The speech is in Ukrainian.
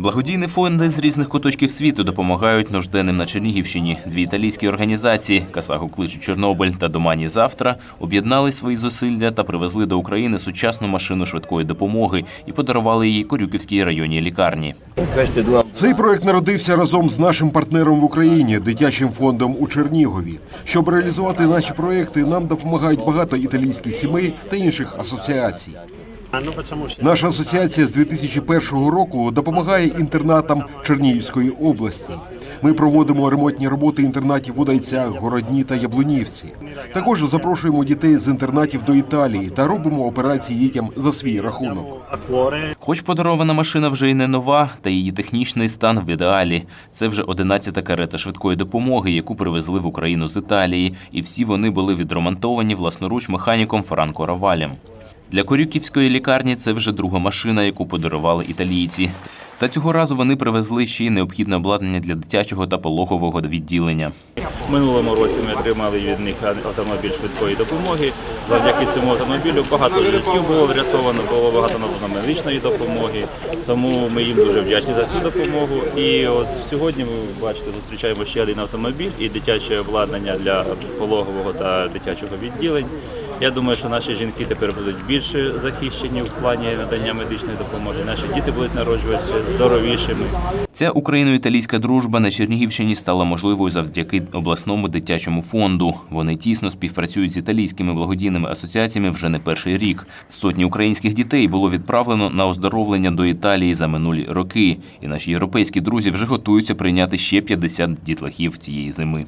Благодійні фонди з різних куточків світу допомагають нужденним на Чернігівщині. Дві італійські організації Касагу кличу Чорнобиль та Домані завтра об'єднали свої зусилля та привезли до України сучасну машину швидкої допомоги і подарували її Корюківській районній лікарні. Цей проект народився разом з нашим партнером в Україні, дитячим фондом у Чернігові. Щоб реалізувати наші проекти, нам допомагають багато італійських сімей та інших асоціацій. Наша асоціація з 2001 року допомагає інтернатам Чернігівської області. Ми проводимо ремонтні роботи інтернатів в Удайцях, Городні та Яблунівці. Також запрошуємо дітей з інтернатів до Італії та робимо операції дітям за свій рахунок. Хоч подарована машина вже й не нова, та її технічний стан в ідеалі. Це вже 11-та карета швидкої допомоги, яку привезли в Україну з Італії, і всі вони були відремонтовані власноруч механіком Франко Равалем. Для Корюківської лікарні це вже друга машина, яку подарували італійці. Та цього разу вони привезли ще й необхідне обладнання для дитячого та пологового відділення. Минулому році ми отримали від них автомобіль швидкої допомоги. Завдяки цьому автомобілю багато життів було врятовано, було багато надано медичної допомоги. Тому ми їм дуже вдячні за цю допомогу. І от сьогодні ми бачите, зустрічаємо ще один автомобіль і дитяче обладнання для пологового та дитячого відділень. Я думаю, що наші жінки тепер будуть більше захищені в плані надання медичної допомоги. Наші діти будуть народжуватися здоровішими. Ця україно-італійська дружба на Чернігівщині стала можливою завдяки обласному дитячому фонду. Вони тісно співпрацюють з італійськими благодійними асоціаціями вже не перший рік. Сотні українських дітей було відправлено на оздоровлення до Італії за минулі роки. І наші європейські друзі вже готуються прийняти ще 50 дітлахів цієї зими.